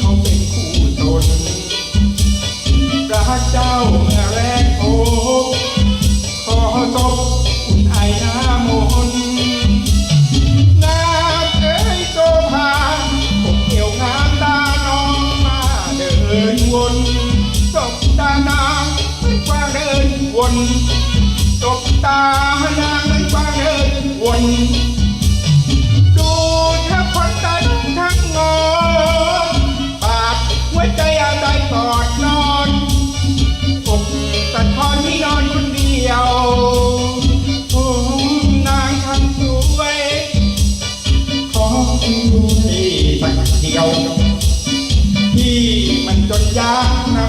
เขาเป็นคู่ตนพระเจ้าเมื่อแรกพบขอตบ วนตบตานางเหมือนกวางเดินวนดูถ้าคนตาดงทั้งงอนปาดหัวใจอาได้กอดนอนอกตัดทอนที่นอนคนเดียวโอ้นางทำสวยขอคุยด้วยสักเดียวที่มันจนยากนะ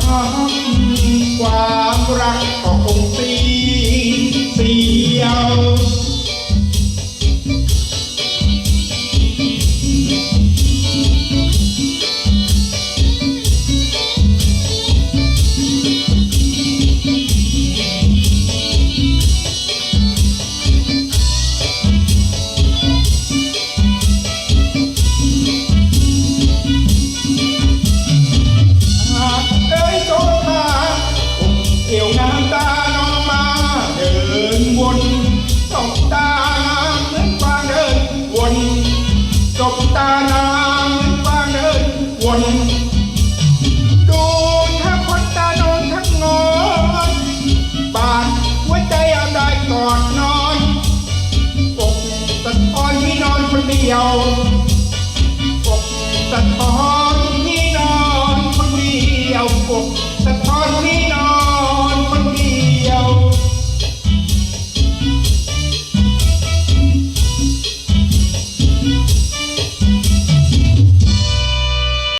ความรัก คงสี จบตานางบ้านกวางเอิญวนดูถ้าคนตาโนนทั้งงอนบาดหัวใจอาได้กอดนอนอกสะท้อนที่นอนคนเดียวอกสะท้อ